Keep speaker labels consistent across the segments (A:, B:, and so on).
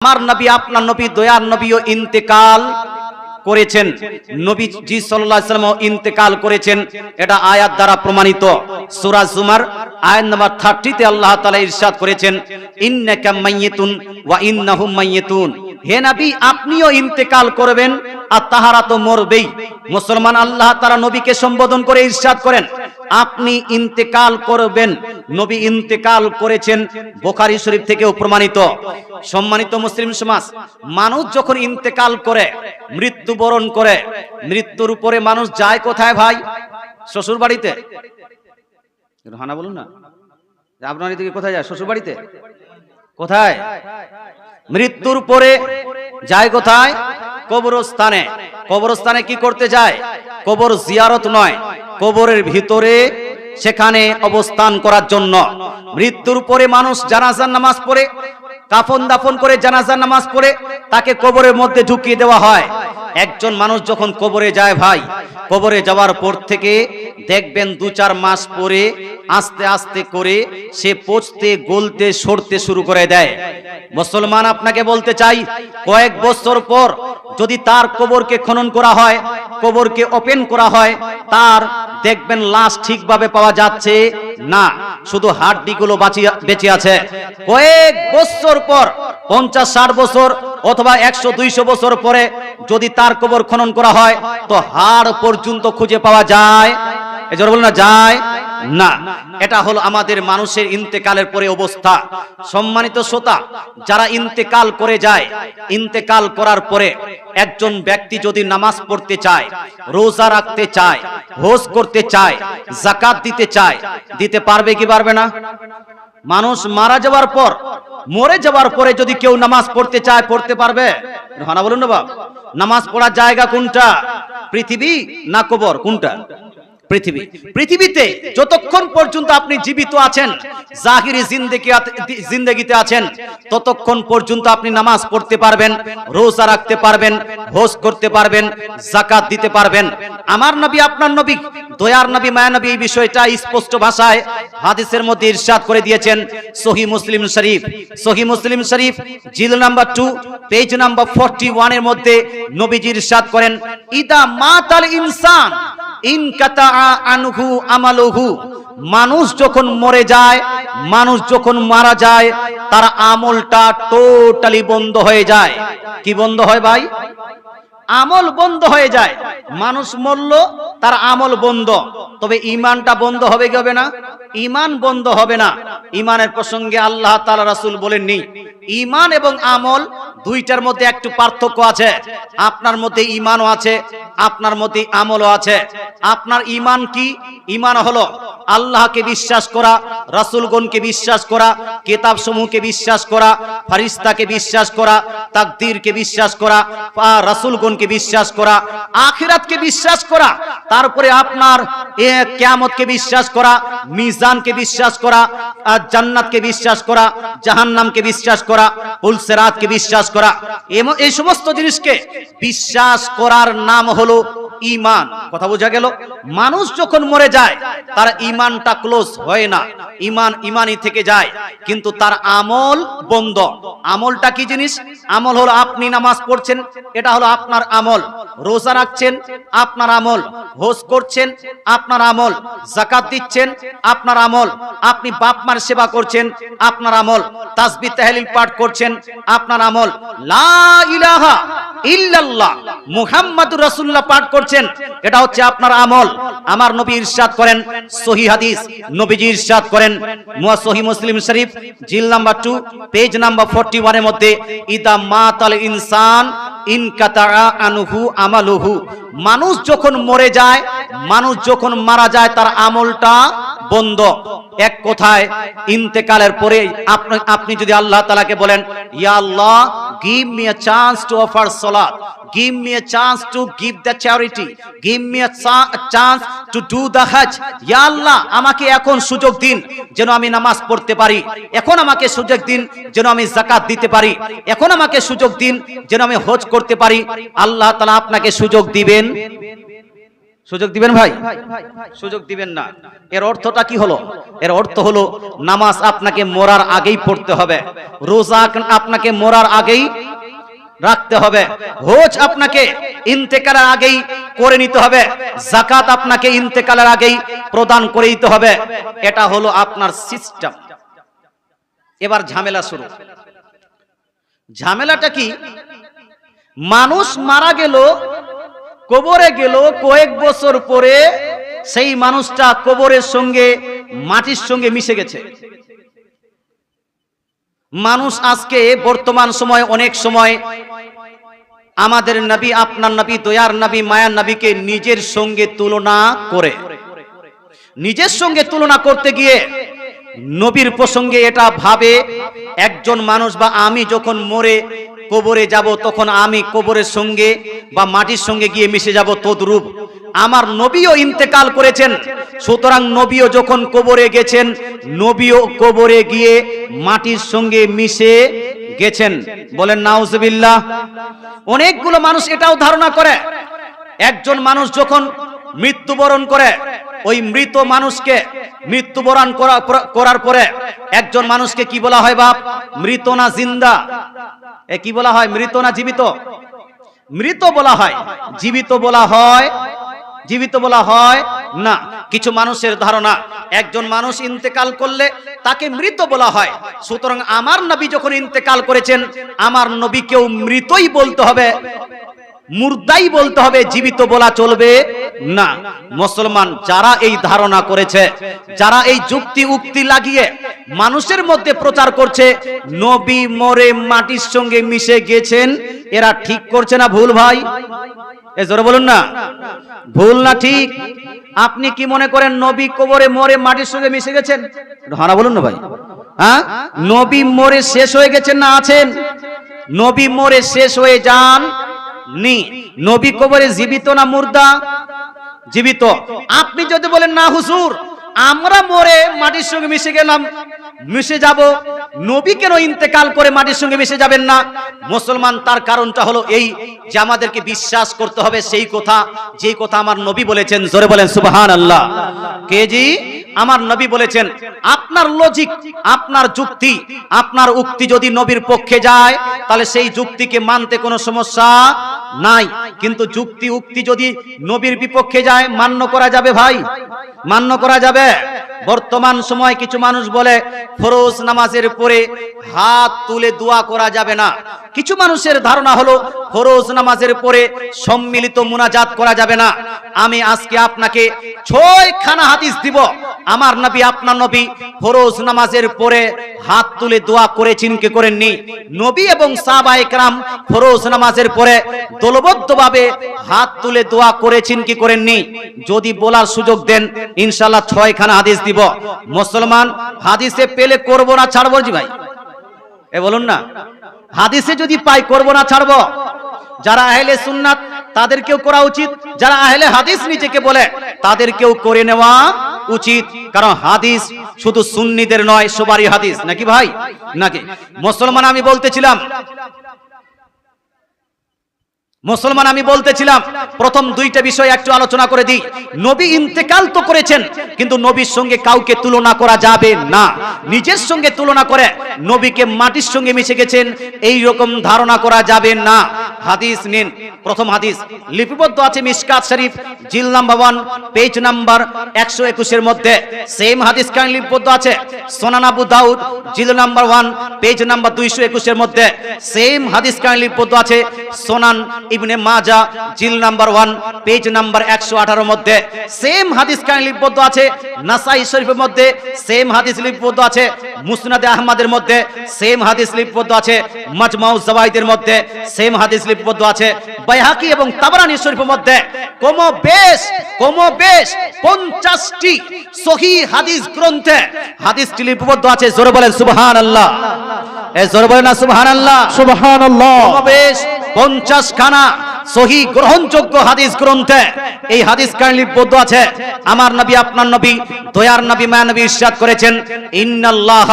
A: আমার নবী, আপনার নবী, দয়ার নবীও ইন্তেকাল করেছেন। নবী জি ওয়াসাল্লাম ইন্তেকাল করেছেন। এটা আয়াত দ্বারা প্রমাণিত। সূরা জুমার আয়াত নাম্বার 30 তে আল্লাহ তাআলা ইরশাদ করেছেন, ইন্নাকা মাইয়িতুন ওয়া ইন্নাহুম মাইয়িতুন। হে নবী, আপনিও ইন্তেকাল করবেন আর তাহারা তো মরবেই। মুসলমান আল্লাহ তারা নবীকে সম্বোধন করে ইরশাদ করেন। আপনি ইন্তেকাল করবেন। নবী ইন্তেকাল করেছেন, বোখারি শরীফ থেকেও প্রমাণিত। সম্মানিত মুসলিম সমাজ, মানুষ যখন ইন্তেকাল করে, মৃত্যুবরণ করে, মৃত্যুর উপরে মানুষ যায় কোথায় ভাই? শ্বশুর বাড়িতে হানা বলুন না। আপনার এদিকে কোথায় যায়? শ্বশুর বাড়িতে কোথায়? মৃত্যুর পরে যায় কোথায়? কবরস্থানে। কবরস্থানে কি করতে যায়? কবর জিয়ারত নয়। কবরের ভিতরে সেখানে অবস্থান করার জন্য। মৃত্যুর পরে মানুষ জানাজার নামাজ পড়ে কাফন দাফন করে জানাজার নামাজ পড়ে তাকে কবরের মধ্যে ঢুকিয়ে দেওয়া হয়। একজন মানুষ যখন কবরে যায় ভাই, কবরে যাওয়ার পর থেকে দেখবেন দু চার মাস পরে আস্তে আস্তে করে সে পচতে, গলতে, সরতে শুরু করে দেয়। মুসলমান আপনাকে বলতে চাই, কয়েক বছর পর যদি তার কবরকে খনন করা হয়, কবরকে ওপেন করা হয়, তার দেখবেন লাশ ঠিকভাবে পাওয়া যাচ্ছে না। শুধু হাড্ডিগুলো গুলো বেঁচে আছে। কয়েক বছর পর, পঞ্চাশ, ষাট বছর অথবা একশো, দুইশো বছর পরে যদি তার কবর খনন করা হয়, তো হাড় পর্যন্ত খুঁজে পাওয়া যায়। এজন্য বলুন না, যায়। না। এটা হলো আমাদের মানুষের ইন্তেকালের পরে অবস্থা। সম্মানিত শ্রোতা, যারা ইন্তেকাল করে যায়, ইন্তেকাল করার পরে একজন ব্যক্তি যদি নামাজ পড়তে চায়, রোজা রাখতে চায়, হোজ করতে চায় জাকাত দিতে চায়, দিতে পারবে কি পারবে না? মানুষ মারা যাওয়ার পর, মরে যাওয়ার পরে যদি কেউ নামাজ পড়তে চায়, পড়তে পারবে? হানা বলুন না বাপ নামাজ পড়ার জায়গা কোনটা? পৃথিবী না কবর, কোনটা? পৃথিবী। পৃথিবীতে যতক্ষণ পর্যন্ত আপনি জীবিত আছেন জাহিরি জিন্দেগি জিন্দেগিতে আছেন ততক্ষণ পর্যন্ত আপনি নামাজ পড়তে পারবেন রোজা রাখতে পারবেন হোজ করতে পারবেন জাকাত দিতে পারবেন। আমার নবী আপনার নবী দয়ার নবী মায়া নবী এই বিষয়টা স্পষ্ট ভাষায় হাদিসের মধ্যে ইরশাদ করে দিয়েছেন। সহি মুসলিম শরীফ সহি মুসলিম শরীফ জিল number two page number forty ওয়ানের মধ্যে নবীজি ইরশাদ করেন ইদা মাতাল ইনসান আনহু আমালহু। মানুষ যখন মরে যায়, মানুষ যখন মারা যায়, তার আমলটা টোটালি বন্ধ হয়ে যায়। কি বন্ধ হয় ভাই? আমল বন্ধ হয়ে যায়। মানুষ মরল, তার আমল বন্ধ। তবে ইমানটা বন্ধ হবে কি হবে না? ইমান বন্ধ হবে না। ইমানের প্রসঙ্গে আল্লাহ তাআলা রাসূল বলেননি, ইমান এবং আমল দুইটার মধ্যে একটু পার্থক্য আছে। আপনার মধ্যে ইমানও আছে, আপনার মধ্যে আমলও আছে। আপনার ইমান কি? ইমান হলো আল্লাহকে বিশ্বাস করা, রাসূলগণকে বিশ্বাস করা কিতাব সমূহকে বিশ্বাস করা ফারিস্তাকে বিশ্বাস করা, তাকদীরকে বিশ্বাস করা রাসূলগণকে বিশ্বাস করা, আখিরাতকে বিশ্বাস করা, তারপরে আপনার এ কিয়ামতকে বিশ্বাস করা মিজানকে বিশ্বাস করা, আর জান্নাতকে বিশ্বাস করা, জাহান্নামকে বিশ্বাস করা, উলসেরাতকে বিশ্বাস করা এই সমস্ত জিনিসকে বিশ্বাস করার নাম হলো ইমান কথা বোঝা গেল? মানুষ যখন মরে যায়, তার ইমানটা ক্লোজ হয় না। ইমান ইমানই থেকে যায়, কিন্তু তার আমল বন্ধ। আমলটা কি জিনিস? আমল হলো আপনি নামাজ পড়ছেন, এটা হলো আপনার আমল। রোজা রাখছেন, আপনার আমল। হোজ করছেন, আপনার আমল। জাকাত দিচ্ছেন, আপনার আমল, আপনি বাপ মার সেবা করছেন, আপনার আমল তাসবি তাহলিল পাঠ করছেন, আপনার আমল, লা ইলাহা ইল্লাল্লাহ। মুহাম্মাদুর রাসূলুল্লাহ পাঠ করছেন। এটা হচ্ছে আপনার আমল। আমার নবী ইরশাদ করেন সহি হাদিস। নবীজি ইরশাদ করেন। মুয়া সহি মুসলিম শরীফ, জিল নাম্বার 2 পেজ নাম্বার 41 এর মধ্যে, ইদা মাতাল ইনসান ইনকাতা আনহু আমালুহু। মানুষ যখন মরে যায়, মানুষ যখন মারা যায়, তার আমলটা বন্ধ। এক কথায়, ইন্তেকালের পরে আপনি আপনি যদি আল্লাহ তাআলাকে বলেন, ইয়া Allah give me a chance to offer salat give me a chance to give the charity give me a chance to do the Hajj ইয়া আল্লাহ আমাকে এখন সুযোগ দিন যেন আমি নামাজ পড়তে পারি। এখন আমাকে সুযোগ দিন যেন আমি জাকাত দিতে পারি। এখন আমাকে সুযোগ দিন যেন আমি হজ করতে পারি। আল্লাহ তাআলা আপনাকে সুযোগ দিবেন। সুযোগ দিবেন ভাই? সুযোগ দিবেন না। এর অর্থটা কি হলো? এর অর্থ হলো নামাজ আপনাকে মরার আগেই পড়তে হবে। রোজা আপনাকে মরার আগেই রাখতে হবে। হোজ আপনাকে ইন্তেকালের আগেই করে নিতে হবে। জাকাত আপনাকে ইন্তেকালের আগেই প্রদান করে দিতে হবে। এটা হলো আপনার সিস্টেম এবার ঝামেলা শুরু। ঝামেলাটা কি? মানুষ মারা গেল কবরে গেল, কয়েক বছর পরে সেই মানুষটা কবরের সঙ্গে, মাটির সঙ্গে মিশে গেছে। মানুষ আজকে বর্তমান সময়, অনেক সময় আমাদের নবী, আপনার নবী, দয়ার নবী, মায়ার নবীকে নিজের সঙ্গে তুলনা করে। নিজের সঙ্গে তুলনা করতে গিয়ে নবীর প্রসঙ্গে এটা ভাবে, একজন মানুষ বা আমি যখন মরে কবরে যাব, তখন আমি কবরের সঙ্গে বা মাটির সঙ্গে গিয়ে মিশে যাব তদ্রূপ। আমার নবীও ইন্তেকাল করেছেন। সুতরাং নবীও যখন কবরে গেছেন, নবীও কবরে গিয়ে মাটির সঙ্গে মিশে গেছেন। বলেন, নাউজবিল্লাহ। অনেকগুলো মানুষ এটাও ধারণা করে। একজন মানুষ যখন মৃত্যুবরণ করে, ওই মৃত মানুষকে মৃত্যুবরণ করার পরে একজন মানুষকে কি বলা হয় বাপ? মৃত না জিন্দা? এ কি বলা হয়? মৃত না জীবিত? মৃত বলা হয়। জীবিত বলা হয়, জীবিত বলা হয় না। কিছু মানুষের ধারণা, একজন মানুষ ইন্তেকাল করলে তাকে মৃত বলা হয়। সুতরাং আমার নবী যখন ইন্তেকাল করেছেন, আমার নবীকেও মৃতই বলতে হবে। মুর্দাই বলতে হবে, জীবিত বলা চলবে না। মুসলমান যারা এই ধারণা করেছে, যারা এই যুক্তি উক্তি লাগিয়ে মানুষের মধ্যে প্রচার করছে, নবী মরে মাটির সঙ্গে মিশে গেছেন, এরা ঠিক করছে না ভুল ভাই? এ জোরে বলুন না। ভুল না ঠিক? আপনি কি মনে করেন নবী কবরে মরে মাটির সঙ্গে মিশে গেছেন? হানা বলুন না ভাই। হ্যাঁ? নবী মরে শেষ হয়ে গেছেন না আছেন? নবী মরে শেষ হয়ে যান নি। নবী কবরে জীবিত না মুর্দা? জীবিত। আপনি যদি বলেন না হুজুর। আমরা মরে মাটির সঙ্গে মিশে গেলাম। মিশে যাব। নবী কেন ইন্তেকাল করে মাটির সঙ্গে মিশে যাবেন না? মুসলমান, তার কারণটা হলো এই যে আমাদেরকে বিশ্বাস করতে হবে সেই কথা, যেই কথা আমার নবী বলেছেন। জোরে বলেন সুবহান আল্লাহ কে জি? আমার নবী বলেছেন, আপনার লজিক আপনার যুক্তি, আপনার উক্তি যদি নবীর পক্ষে যায়, তাহলে সেই যুক্তিকে মানতে কোনো সমস্যা নাই। কিন্তু যুক্তি উক্তি যদি নবীর বিপক্ষে যায়, মান্য করা যাবে ভাই? মান্য করা যাবে? বর্তমান সময় কিছু মানুষ বলে, ফরজ নামাজের পরে হাত তুলে দোয়া করা যাবে না। কিছু মানুষের ধারণা হলো, ফরজ নামাজের পরে সম্মিলিত মুনাজাত করা যাবে না। আমি আজকে আপনাকে ছয় খানা হাদিস দিব। আমার নবী, আপনার নবী ফরজ নামাজের পরে হাত তুলে দোয়া করেছেন কি করেননি? নবী এবং সাহাবা একরাম ফরজ নামাজের পরে দলবদ্ধভাবে হাত তুলে দোয়া করেছেন কি করেননি? যদি বলার সুযোগ দেন ইনশাল্লাহ ছয়খানা হাদিস দিব। মুসলমান হাদিসে পেলে করব না, ছাড়বো জি ভাই? এ বলুন না। হাদিসে যদি পাই করব না, ছাড়বো। যারা আহলে সুন্নাত, তাদেরকেও করা উচিত। যারা আহলে হাদিস নিজেকে বলে, তাদেরকেও করে নেওয়া উচিত। কারণ হাদিস শুধু সুন্নিদের নয় সবারই হাদিস। নাকি ভাই? নাকি? মুসলমান আমি বলতেছিলাম মুসলমান, আমি বলতেছিলাম, প্রথম দুইটা বিষয় একটু আলোচনা করে দিই। নবী ইন্তেকাল তো করেছেন, কিন্তু নবীর সঙ্গে কাউকে তুলনা করা যাবে না। নিজের সঙ্গে তুলনা করে নবীকে মাটির সঙ্গে মিশে গেছেন এই রকম ধারণা করা যাবে না। হাদিস নিন। প্রথম হাদিস, লিপিবদ্ধ আছে মিসকাত শরীফ, জিল নাম্বার পেজ নাম্বার একশো একুশের মধ্যে। সেম হাদিস কান লিপিবদ্ধ আছে, সোনান আবু দাউদ, জিল নাম্বার ওয়ান, পেজ নাম্বার দুইশো একুশের মধ্যে। সেম হাদিস কান লিপিবদ্ধ আছে, সোনান ইবনে মাজা জিল নাম্বার ওয়ান পেজ নাম্বার একশো আঠারোর মধ্যে। সেম হাদিস কান লিপিবদ্ধ আছে নাসাই শরীফের মধ্যে সেম হাদিস লিপিবদ্ধ আছে মুসনাদে আহমদের মধ্যে সেম হাদিস লিপিবদ্ধ আছে মাজমাউ জাওয়াইদের মধ্যে সেম হাদিস লিপিবদ্ধ আছে বাইহাকি এবং তাবরানি শরীফের মধ্যে। কম বেশ কম বেশ পঞ্চাশটি সহি হাদিস গ্রন্থে হাদিসটি লিপিবদ্ধ আছে জোরে বলেন সুবহানাল্লাহ। এ জোরে বলেন না সুবহানাল্লাহ।
B: সুবহানাল্লাহ।
A: সমাবেশ পঞ্চাশ খানা সহি গ্রহণযোগ্য হাদিস গ্রন্থে এই হাদিস কান লিপিবদ্ধ আছে? আমার নবী, আপনার নবী, দয়ার নবী, মায়া নবী ইরশাদ করেছেন, ইন্নাল্লাহ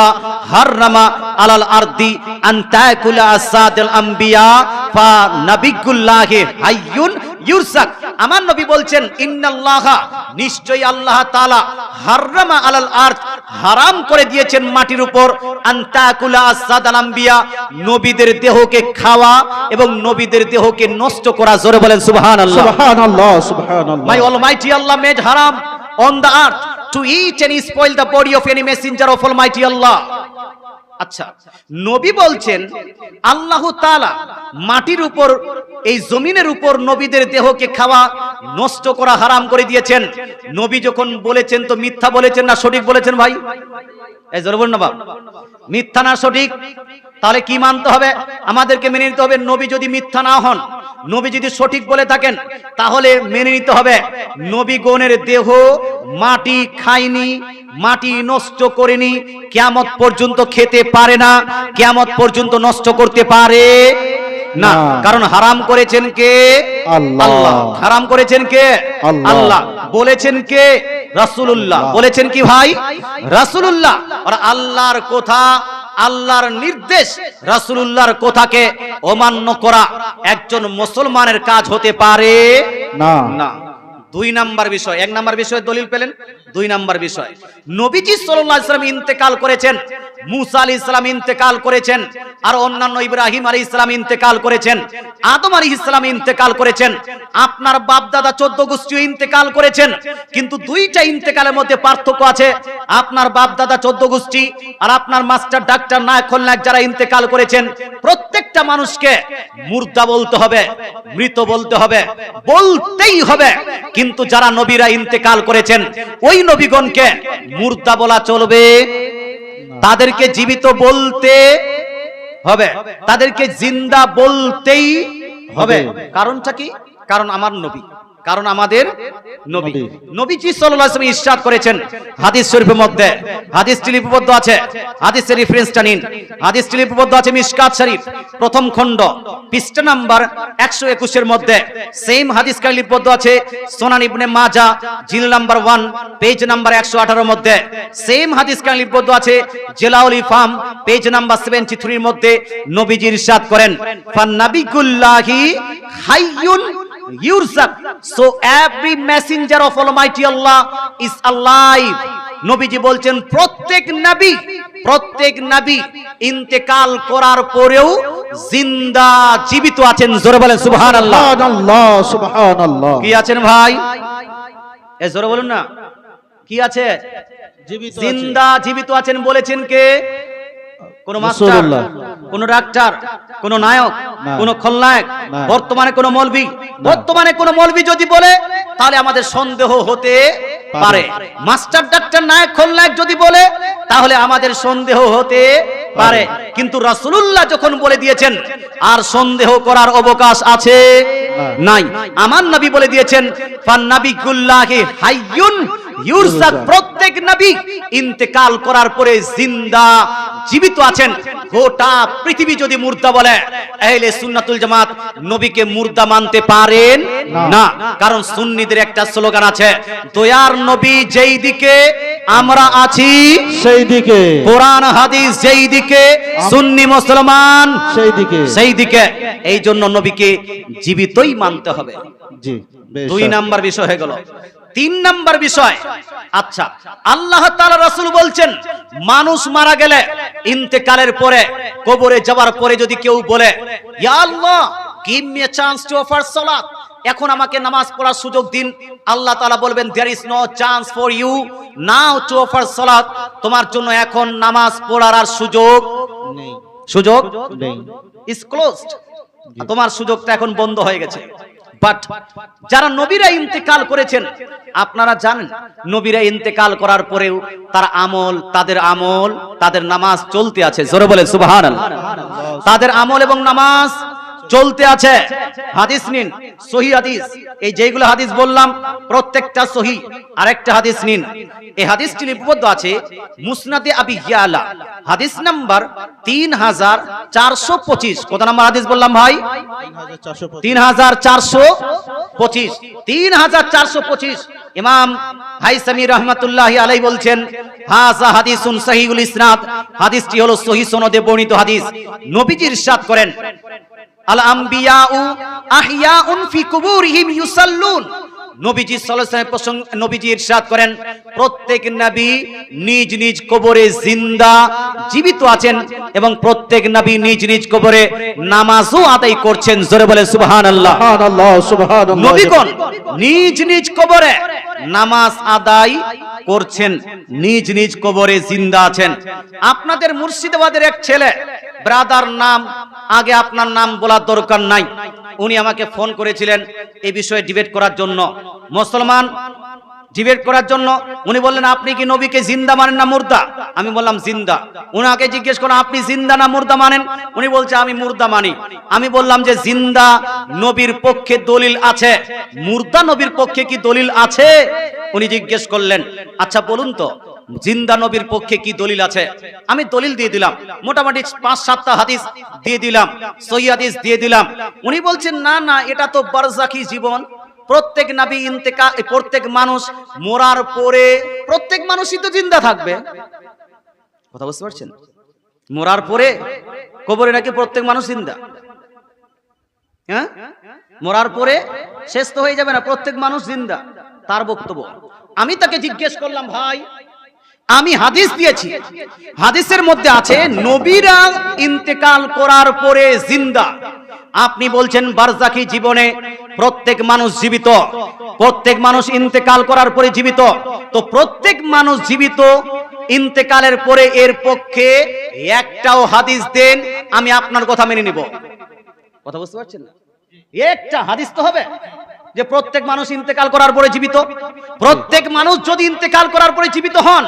A: হাররামা আলাল আরদি আন তাকুলা আসাদুল আম্বিয়া ফা নাবিকুল্লাহি হাইয়ুন ইউরসাক। আমার নবী বলছেন ইন্নাল্লাহা নিশ্চয় আল্লাহ তালা হারামা আলাল আর্থ হারাম করে দিয়েছেন মাটির উপর। নবীদের দেহকে খাওয়া এবং নবীদের দেহকে নষ্ট করা। জোরে বলেন সুবহান Allah made haram on the earth to eat and spoil the body of any messenger of almighty Allah আচ্ছা নবী বলছেন, আল্লাহ তালা মাটির উপর, এই জমিনের উপর নবীদের দেহকে খাওয়া, নষ্ট করা হারাম করে দিয়েছেন। নবী যখন বলেছেন তো মিথ্যা বলেছেন না সঠিক বলেছেন ভাই? এই জোর বলুন না মিথ্যা না সঠিক? তাহলে কি মানতে হবে? আমাদেরকে মেনে নিতে হবে নবী যদি মিথ্যা না হন নবী যদি সঠিক বলে থাকেন তাহলে মেনে নিতে হবে নবী গণের দেহ মাটি খায়নি মাটি নষ্ট করেনি কেয়ামত পর্যন্ত খেতে পারে না কেয়ামত পর্যন্ত নষ্ট করতে পারে না। কারণ হারাম করেছেন কে?
B: আল্লাহ।
A: হারাম করেছেন কে?
B: আল্লাহ।
A: আল্লাহ। বলেছেন কে? রাসূলুল্লাহ। বলেছেন কি ভাই? রাসূলুল্লাহ। আর আল্লাহর কথা আল্লাহর নির্দেশ রাসূলুল্লাহর কথাকে অমান্য করা একজন মুসলমানের কাজ হতে পারে?
B: না।
A: না। দুই নাম্বার বিষয়। এক নাম্বার বিষয়ে দলিল পেলেন, দুই নাম্বার বিষয়। নবীজি সাল্লাল্লাহু আলাইহি সাল্লাম ইন্তেকাল করেছেন, মুসা আলাইহিস সালাম ইন্তেকাল করেছেন, আর অন্যান্য ইব্রাহিম আলাইহিস সালাম ইন্তেকাল করেছেন, আদম আলাইহিস সালাম ইন্তেকাল করেছেন, আপনার বাপ দাদা 14 গোষ্ঠী ইন্তেকাল করেছেন, কিন্তু দুইটা ইন্তেকালের মধ্যে পার্থক্য আছে। আপনার বাপ দাদা 14 গোষ্ঠী আর আপনার মাস্টার ডাক্তার নায়ক খলনায়ক যারা ইন্তেকাল করেছেন প্রত্যেকটা মানুষকে মুর্দা বলতে হবে, মৃত বলতে হবে, বলতেই হবে। কিন্তু যারা নবীরা ইন্তেকাল করেছেন, ওই নবীগণকে মুর্দা বলা চলবে। তাদেরকে জীবিত বলতে হবে। তাদেরকে জিন্দা বলতেই হবে
B: হবে।
A: কারণটা কি? কারণ আমার নবী। কারণ আমাদের নবী।
B: নবী।
A: নবীজি সাল্লাল্লাহু আলাইহি ইরশাদ করেছেন হাদিস শরীফের মধ্যে। হাদিসটি লিপিবদ্ধ আছে। হাদিসের রেফারেন্সটা নিন। হাদিসটি লিপিবদ্ধ আছে মিশকাত শরীফ, প্রথম খণ্ড, পৃষ্ঠা নাম্বার 121 এর মধ্যে। সেম হাদিস কাই লিপিবদ্ধ আছে? সুনান ইবনে মাজাহ জিল নাম্বার 1 পেজ নাম্বার 118 এর মধ্যে। সেম হাদিস কাই লিপিবদ্ধ আছে? জেলাউল ইফাম পেজ নাম্বার 73 এর মধ্যে নবীজি ইরশাদ করেন। ফান নাবিকুল্লাহি হাইয়ুন ইউরসাক so every messenger of almighty Allah is alive নবীজি বলছেন প্রত্যেক নবী প্রত্যেক নবী ইন্তেকাল করার পরেও জিন্দা জীবিত আছেন জোরে বলেন সুবহানাল্লাহ
B: Subhanallah, Subhanallah.
A: কি আছেন ভাই এ জোরে বলুন না কি আছে। জিন্দা জীবিত আছেন বলেছেন কে কোন মাস্টার। কোন ডাক্তার কোন নায়ক। কোন খলনায়ক বর্তমানে কোন মৌলবি। বর্তমানে কোন মৌলবি যদি বলে তাহলে আমাদের সন্দেহ হতে পারে। মাস্টার ডাক্তার নায়ক খলনায়ক যদি বলে তাহলে আমাদের সন্দেহ হতে পারে। কিন্তু রাসূলুল্লাহ যখন বলে দিয়েছেন আর সন্দেহ করার অবকাশ আছে নাই। আমার নবী বলে দিয়েছেন ফান নাবিকুল্লাহি হাইয়ুন ইউরসাক প্রত্যেক নবী ইন্তেকাল করার পরে জিন্দা জীবিত আছেন। গোটা পৃথিবী যদি মুর্দা বলে আহলে সুন্নাতুল জামাত নবীকে মুর্দা মানতে পারেন? না। কারণ সুন্নিদের একটা স্লোগান আছে দয়ার নবী যেই দিকে আমরা আছি
B: সেই দিকে।
A: কোরআন হাদিস যেই দিকে সুন্নি মুসলমান
B: সেই দিকে।
A: সেই দিকে। এই জন্য নবীকে জীবিতই মানতে হবে।
B: জি
A: দুই নাম্বার বিষয় হয়ে গেল। তিন নাম্বার বিষয়। আচ্ছা আল্লাহ তাআলা রাসূল বলছেন মানুষ মারা গেলে ইন্তেকালের পরে কবরে যাওয়ার পরে যদি কেউ বলে ইয়া Allah give me a chance to offer salat এখন আমাকে নামাজ পড়ার সুযোগ দিন। আল্লাহ তাআলা বলবেন there is no chance for you now to offer salat তোমার জন্য এখন নামাজ পড়ার আর সুযোগ
B: নেই।
A: সুযোগ
B: নেই।
A: ইজ ক্লোজড তোমার সুযোগটা এখন বন্ধ হয়ে গেছে। বাট যারা নবীরা ইন্তেকাল করেছেন, আপনারা জানেন, নবীরা ইন্তেকাল করার পরেও তার আমল, তাদের আমল, তাদের নামাজ চলতে আছে। জোরে বলে সুবহানাল্লাহ। তাদের আমল এবং নামাজ চলতে আছে। হাদিস নিন সহি হাদিস। এই যেগুলো হাদিস বললাম প্রত্যেকটা সহি। আরেকটা হাদিস নিন। এই হাদিসটি লিপিবদ্ধ আছে মুসনাদে আবি ইয়ালা হাদিস নাম্বার তিন হাজার চারশো পঁচিশ। কত নাম্বার হাদিস বললাম ভাই? তিন হাজার চারশো পঁচিশ। তিন হাজার চারশো পঁচিশ। ইমাম হাই সামি রহমতুল্লাহ আলাই বলছেন হাজা হাদিসুন সহিউল ইসনাদ। হাদিসটি হলো সহি সনদে বর্ণিত হাদিস। নবীজির ইরশাদ করেন আল আম্বিয়াউ আহিয়াউন ফি কুবুরিহিম ইউসাল্লুন নবীজি সাল্লাল্লাহু প্রসঙ্গ নবীজি ইরশাদ করেন প্রত্যেক নবী নিজ নিজ কবরে জিন্দা জীবিত আছেন এবং প্রত্যেক নবী নিজ নিজ কবরে নামাজও আদায় করছেন। জোরে বলে সুবহানাল্লাহ।
B: সুবহানাল্লাহ সুবহানাল্লাহ।
A: নবীগণ নিজ নিজ কবরে নামাজ আদায় করছেন নিজ নিজ কবরে জিন্দা আছেন। আপনাদের মুর্শিদাবাদের এক ছেলে ব্রাদার নাম আগে আপনার নাম বলার দরকার নাই। উনি আমাকে ফোন করেছিলেন এই বিষয়ে ডিবেট করার জন্য। মুসলমান ডিবেট করার জন্য উনি বললেন, আপনি কি নবীকে জিন্দা মানেন না মুর্দা? আমি বললাম, জিন্দা। উনাকে জিজ্ঞেস করলাম, আপনি জিন্দা না মুর্দা মানেন? উনি বলছে, আমি মুর্দা মানি। আমি বললাম যে, জিন্দা নবীর পক্ষে দলিল আছে। মুর্দা নবীর পক্ষে কি দলিল আছে? উনি জিজ্ঞেস করলেন আচ্ছা বলুন তো। জিন্দা নবীর পক্ষে কি দলিল আছে? আমি দলিল দিয়ে দিলাম। মোটামুটি পাঁচ সাতটা হাদিস দিয়ে দিলাম, সহি দিয়ে দিলাম। উনি বলছেন, না না, এটা তো বারজাকি জীবন। প্রত্যেক নাবি ইন্তেকা প্রত্যেক মানুষ মরার পরে প্রত্যেক মানুষই তো জিন্দা থাকবে। কথা বুঝতে পারছেন? মরার পরে কবরে নাকি প্রত্যেক মানুষ জিন্দা? হ্যাঁ? মরার পরে শেষ তো হয়ে যাবে না, প্রত্যেক মানুষ জিন্দা। তার বক্তব্য। আমি তাকে জিজ্ঞেস করলাম, ভাই আমি হাদিস দিয়েছি। হাদিসের মধ্যে আছে, নবীরা ইন্তেকাল করার পরে জিন্দা। আপনি বলছেন বারজাকি জীবনে প্রত্যেক মানুষ জীবিত, প্রত্যেক মানুষ ইন্তেকাল করার পরে জীবিত। তো প্রত্যেক মানুষ জীবিত ইন্তেকালের পরে এর পক্ষে একটাও হাদিস দেন, আমি আপনার কথা মেনে নিব। কথা বুঝতে পারছেন না? একটা হাদিস তো হবে যে প্রত্যেক মানুষ ইন্তেকাল করার পরে জীবিত। প্রত্যেক মানুষ যদি ইন্তেকাল করার পরে জীবিত হন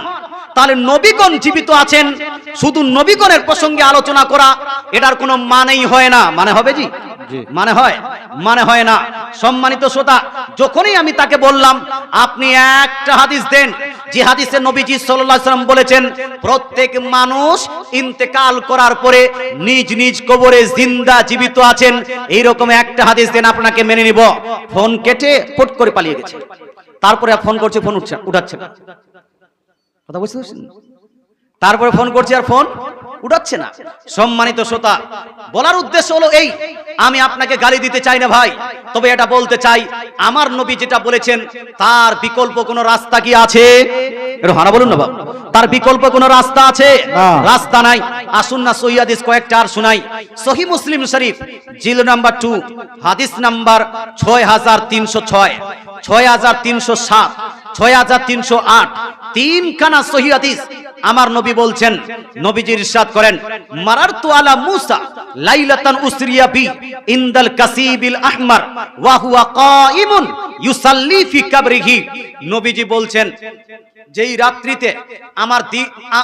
A: তাহলে নবীগণ জীবিত আছেন শুধু নবীগণের প্রসঙ্গে আলোচনা করা এটার কোনো মানেই হয় না। মানে হবে জি?
B: জি।
A: মানে হয়? মানে হয় না। সম্মানিত শ্রোতা যখনই আমি তাকে বললাম আপনি একটা হাদিস দেন যে হাদিসে নবীজি সাল্লাল্লাহু আলাইহি সাল্লাম বলেছেন প্রত্যেক মানুষ ইন্তেকাল করার পরে নিজ নিজ কবরে জিন্দা জীবিত আছেন। এইরকম একটা হাদিস দেন আপনাকে মেনে নিব। ফোন কেটে ফুট করে পালিয়ে গেছে। তারপরে ফোন করছে ফোন উঠছে উঠাচ্ছে না। কথা বুঝতে পারছেন? তারপরে ফোন করছি আর ফোন উঠাচ্ছে না। সম্মানিত শ্রোতা বলার উদ্দেশ্য হলো এই আমি আপনাকে গালি দিতে চাই না ভাই তবে এটা বলতে চাই আমার নবী যেটা বলেছেন তার বিকল্প কোনো রাস্তা কি আছে? হানা বলুন না বাবু। তার বিকল্প কোনো রাস্তা আছে? রাস্তা নাই। আসুন না সহি হাদিস কয়েকটা আর শুনাই। সহি মুসলিম শরীফ জিল নাম্বার টু হাদিস নাম্বার ছয় হাজার তিনশো ছয় ছয় হাজার তিনশো সাত ছয় হাজার তিনশো আট। তিনখানা সহি হাদিস আমার নবী বলছেন। নবীজি ইরশাদ করেন, মারারতু আলা মুসা লাইলাতান উসরিয়া বি ইনদাল কাসিবিল আহমার ওয়া হুয়া কাইমুন ইউসাল্লি ফি কাবরিহি। নবীজি বলছেন যেই রাত্রিতে আমার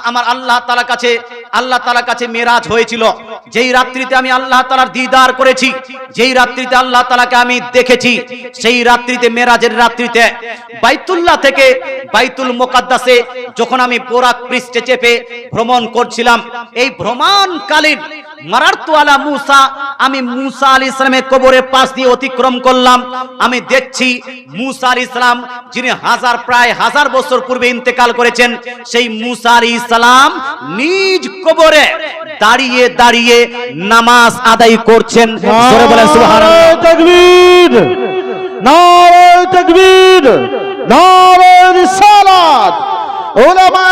A: আমার আল্লাহ তাআলা কাছে, আল্লাহ তাআলা কাছে মেরাজ হয়েছিল, যেই রাত্রিতে আমি আল্লাহ তাআলার দিদার করেছি, যেই রাত্রিতে আল্লাহ তালাকে আমি দেখেছি, সেই রাত্রিতে, মেরাজের রাত্রিতে বাইতুল্লাহ থেকে বাইতুল মোকাদ্দাসে যখন আমি বোরাক পৃষ্ঠে চেপে ভ্রমণ করছিলাম, এই ভ্রমণকালীন মারারতু আলা মুসা, আমি মুসা আলী ইসলামের পাশ দিয়ে অতিক্রম করলাম। আমি দেখছি মুসা ইসলাম, যিনি হাজার, প্রায় হাজার বছর পূর্বে ইন্তেকাল করেছেন, সেই মুসা ইসলাম নিজ কবরে দাঁড়িয়ে দাঁড়িয়ে নামাজ আদায় করছেন। জোরে বলেন সুবহানাল্লাহ।
B: তাকবীর, নারায়ে তাকবীর, নারায়ে রিসালাত, উলামা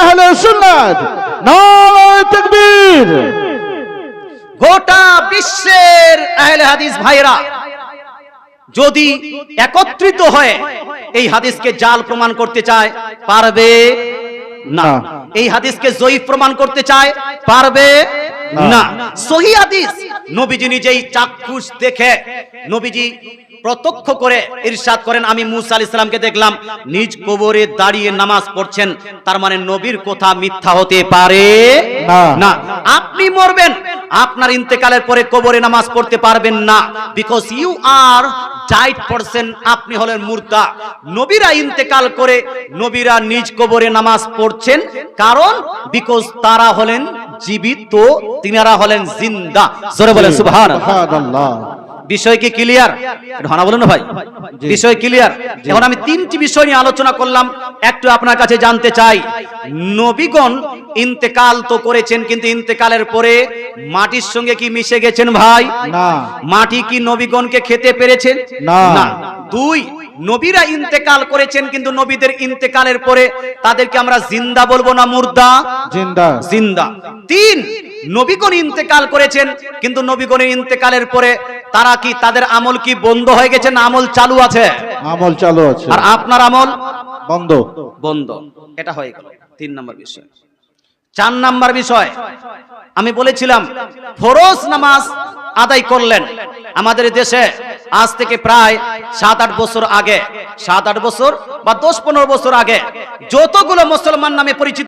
A: গোটা বিশ্বের আহলে হাদিস ভাইরা যদি একত্রিত হয় এই হাদিসকে জাল প্রমাণ করতে চায় পারবে না। এই হাদিসকে জয়ীফ প্রমাণ করতে চায় পারবে না। সহি হাদিস। নবীজি নিজেই চাক্ষুষ দেখে নবীজি প্রত্যক্ষ করে ইরশাদ করেন। আমি মুসা আলাইহিস সালামকে দেখলাম নিজ কবরে দাঁড়িয়ে নামাজ পড়ছেন। তার মানে নবীর কথা মিথ্যা হতে পারে
B: না।
A: না। আপনি মরবেন। আপনার ইন্তেকালের পরে কবরে নামাজ পড়তে পারবেন না। বিকজ ইউ আর ডাইট পারসন আপনি হলেন মুর্দা। নবীরা ইন্তেকাল করে নবীরা নিজ কবরে নামাজ পড়ছেন। কারণ বিকজ তারা হলেন জীবিত তিনারা হলেন জিন্দা। জোরে বলেন সুবহানাল্লাহ। বিষয় কি ক্লিয়ার ঢানা বলুন না ভাই। বিষয় ক্লিয়ার এখন আমি তিনটি বিষয় নিয়ে আলোচনা করলাম। একটু আপনার কাছে জানতে চাই। নবীগণ ইন্তেকাল তো করেছেন কিন্তু ইন্তেকালের পরে মাটির সঙ্গে কি মিশে গেছেন ভাই?
B: না।
A: মাটি কি নবীগণকে খেতে পেরেছেন
B: না।
A: দুই নবীরা ইন্তেকাল করেছেন কিন্তু নবীদের ইন্তেকালের পরে তাদেরকে আমরা জিন্দা বলব না মুর্দা?
B: জিন্দা।
A: জিন্দা। তিন নবীগণ ইন্তেকাল করেছেন কিন্তু নবীগণের ইন্তেকালের পরে তারা কি তাদের আমল কি বন্ধ হয়ে গেছে না আমল চালু আছে?
B: আমল চালু আছে।
A: আর আপনার আমল?
B: বন্ধ।
A: বন্ধ। এটা হয়ে গেল। তিন নম্বর বিষয়। চার নাম্বার বিষয়। আমি বলেছিলাম ফরজ নামাজ আদায় করলেন। আমাদের দেশে আজ থেকে প্রায় সাত আট বছর আগে, সাত আট বছর বা দশ পনেরো বছর আগে যতগুলো মুসলমান নামে পরিচিত